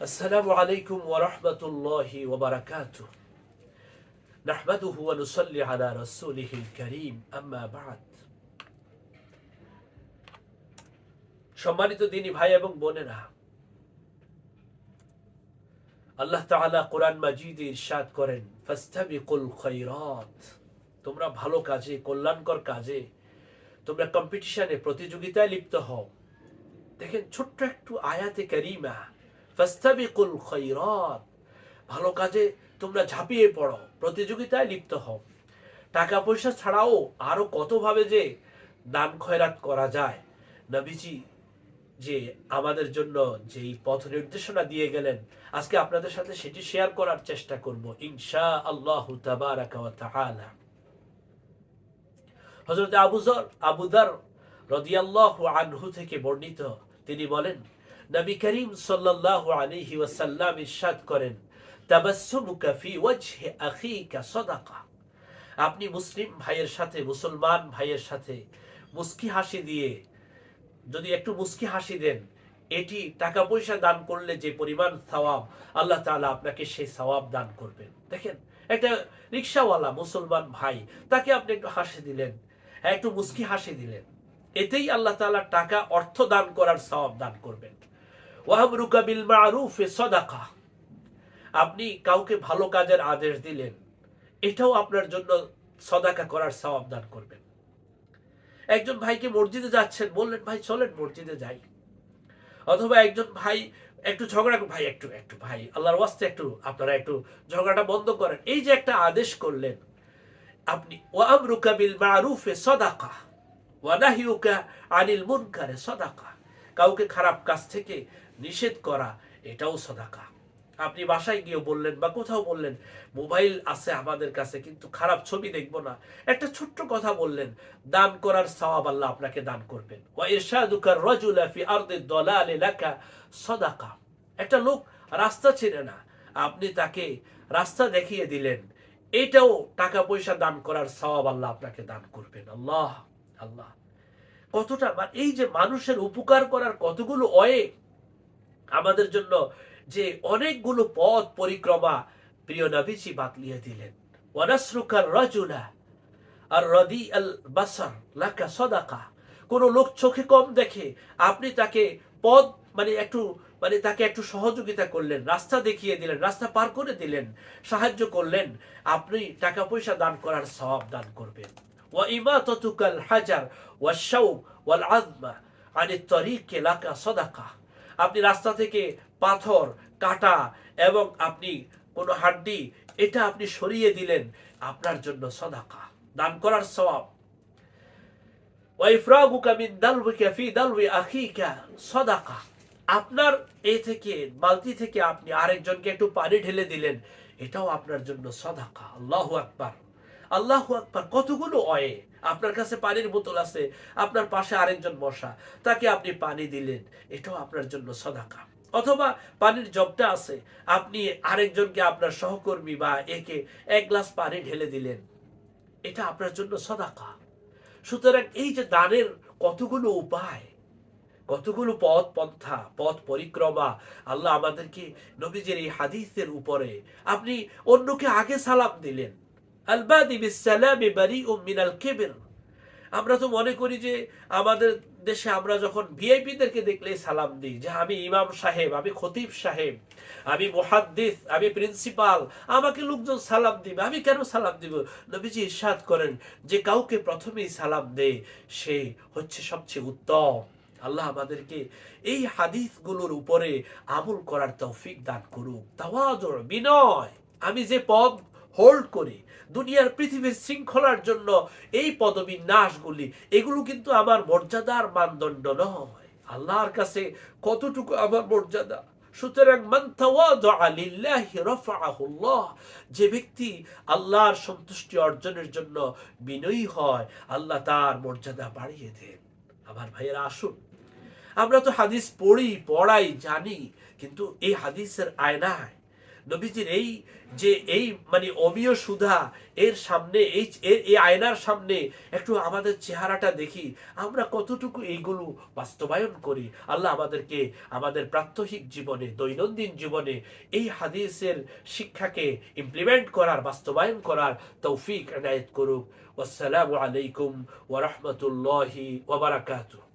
السلام عليكم ورحمة الله وبركاته نحمده ونصلي على رسوله الكريم أما بعد সম্মানিত দিনী ভাই এবং বোনেরা আল্লাহ তাআলা কোরআন মাজিদে ইরশাদ করেন ফাস্তাবিকুল খায়রাত তোমরা ভালো কাজে কল্যাণকর কাজে তোমরা কম্পিটিশনে প্রতিযোগিতায় লিপ্ত হও দেখেন ছোট্ট একটু আয়াতে কারিমা ফাস্তাবিকুল খায়রাত। ভালো কাজে তোমরা ঝাঁপিয়ে পড়ো, প্রতিযোগিতায় লিপ্ত হও। টাকা পয়সা ছাড়াও আরও কতভাবে যে দান খয়রাত করা যায়। নবীজি যে আমাদের জন্য যেই পথ নির্দেশনা দিয়ে গেলেন, আজকে আপনাদের সাথে সেটি শেয়ার করার চেষ্টা করব ইনশা আল্লাহ তাআলা। হযরত আবুজর আবুদার রাদিয়াল্লাহু আনহু থেকে বর্ণিত, তিনি বলেন নবী করিম সাল্লাল্লাহু আলাইহি ওয়াসাল্লাম ইরশাদ করেন, তাবাসসুমুকা ফি ওয়াজহি আখিকা সাদাকা। আপনি মুসলিম ভাইয়ের সাথে, মুসলমান ভাইয়ের সাথে মুস্কি হাসি দিয়ে, যদি একটু মুস্কি হাসি দেন, এটি টাকা পয়সা দান করলে যে পরিমাণ সওয়াব, আল্লাহ তাআলা আপনাকে সেই সওয়াব দান করবেন। দেখেন, একটা রিক্সাওয়ালা মুসলমান ভাই, তাকে আপনি একটু হাসি দিলেন হ্যাঁ একটু মুস্কি হাসি দিলেন। এতেই আল্লাহ তাআলা টাকা অর্থ দান করার সওয়াব দান করবেন। ওয়াহবরুকা বিল মারুফে সদাকা। আপনি কাউকে ভালো কাজের আদেশ দিলেন, এটাও আপনার জন্য সদাকা করার সওয়াব দান করবেন। একজন ভাইকে মসজিদে যাচ্ছেন, বললেন, ভাই, চলেন মসজিদে যাই। অথবা একজন ভাই, একটু ঝগড়া ভাই, একটু একটু, ভাই, আল্লাহর ওয়াস্তে একটু, আপনারা একটু ঝগড়াটা বন্ধ করেন। এই যে একটা আদেশ করলেন, আপনি ওয়ামরুকা বিল মারুফে সদাকা। ওয়ানাহিউকা আনিল মুনকারে সদাকা। কাউকে খারাপ কাজ থেকে নিষেধ করা, এটাও সদাকা। আপনি বাসায় গিয়ে বললেন বা কোথাও বললেন, মোবাইল আছে আমাদের কাছে, কিন্তু খারাপ ছবি দেখব না। একটা ছোট্ট কথা বললেন, দান করার সওয়াব আল্লাহ আপনাকে দান করবেন। ওয়া ইরশাদুকা রাজুলা ফি আরদি দালালি লাকা সাদাকা। একটা লোক রাস্তা চেনে না। আপনি তাকে রাস্তা দেখিয়ে দিলেন, এটাও টাকা পয়সা দান করার সওয়াব আল্লাহ আপনাকে দান করবেন। আল্লাহ আল্লাহ। কতটা এই যে মানুষের উপকার করার কতগুলো অয়ে আমাদের জন্য যে অনেকগুলো পথ পরিক্রমা প্রিয় নবীজি বাতলিয়ে দিলেন। ওয়ানাসরুকার রাজুলা আর রদি আল বাসার লাকা সদাকা। কোন লোক চোখে কম দেখে আপনি তাকে পদ মানে একটু মানে তাকে একটু সহযোগিতা করলেন, রাস্তা দেখিয়ে দিলেন, রাস্তা পার করে দিলেন, সাহায্য করলেন, আপনি টাকা পয়সা দান করার সব দান করবেন। ওয়া শাউক ওয়াল আযমা আনি তরিকে লাকা সদাকা আপনি রাস্তা থেকে পাথর, কাটা এবং আপনি কোনো হাড্ডি, এটা আপনি সরিয়ে দিলেন, আপনার জন্য সদাকা। দান করার সওয়াব। ওয়াইফরাগুকা মিন দালবিকা ফি দালবি আখিকা, সদাকা। আপনার এ থেকে, বালতি থেকে আপনি আরেকজনকে একটু পানি ঢেলে দিলেন, এটাও আপনার জন্য সদাকা। আল্লাহু আকবার। আল্লাহু আকবার, কতগুলো অয়ে? আপনার কাছে পানির বোতল আছে, আপনার পাশে আরেকজন বসা, তাকে আপনি পানি দিলেন, এটাও আপনার জন্য সদাকা। অথবা পানির জগটা আছে, আপনি আরেকজনকে আপনার সহকর্মী বা একে এক গ্লাস পানি ঢেলে দিলেন, এটা আপনার জন্য সদাকা। সুতরাং এই যে দানের কতগুলো উপায়, কতগুলো পথ পন্থা, পথ পরিক্রমা, আল্লাহ আমাদেরকে নবীজের এই হাদিসের উপরে আপনি অন্যকে আগে সালাম দিলেন। আলবাদি বিসালামি বারিউম মিনাল কেবির। আমরা তো মনে করি যে আমাদের দেশে আমরা যখন ভিআইপিদেরকে দেখলে সালাম দিই, যে আমি ইমাম সাহেব, আমি খতিব সাহেব, আমি মুহাদ্দিস, আমি প্রিন্সিপাল, আমাকে লোকজন সালাম দিবে, আমি কেন সালাম দিব? নবীজি ইরশাদ করেন, যে কাউকে প্রথমেই সালাম দেয়, সে হচ্ছে সবচেয়ে উত্তম। আল্লাহ আমাদেরকে এই হাদিসগুলোর উপরে আমল করার তৌফিক দান করুক। তাওয়াজুর, বিনয়। আমি যে পদ হোল্ড করি। দুনিয়ার পৃথিবীর শৃঙ্খলার জন্য এই পদবিন্যাসগুলি এগুলো কিন্তু আমার মর্যাদার মানদণ্ড নয়। আল্লাহর কাছে কতটুকু আমার মর্যাদা? সুতরাং যে ব্যক্তি আল্লাহর সন্তুষ্টি অর্জনের জন্য বিনয়ী হয়, আল্লাহ তার মর্যাদা বাড়িয়ে দেন। আমার ভাইয়েরা, আসুন। আমরা তো হাদিস পড়ি, পড়াই, জানি, কিন্তু এই হাদিসের আয়নায় নবীজির এই যে এই মানে অমীয় সুধা, এর সামনে, এই এই আয়নার সামনে একটু আমাদের চেহারাটা দেখি। আমরা কতটুকু এইগুলো বাস্তবায়ন করি? আল্লাহ আমাদেরকে আমাদের প্রাত্যহিক জীবনে, দৈনন্দিন জীবনে এই হাদিসের শিক্ষাকে ইমপ্লিমেন্ট করার, বাস্তবায়ন করার তৌফিক এনায়েত করুক। আসসালামু আলাইকুম ওয়া রাহমাতুল্লাহি ওয়া বারাকাতুহু।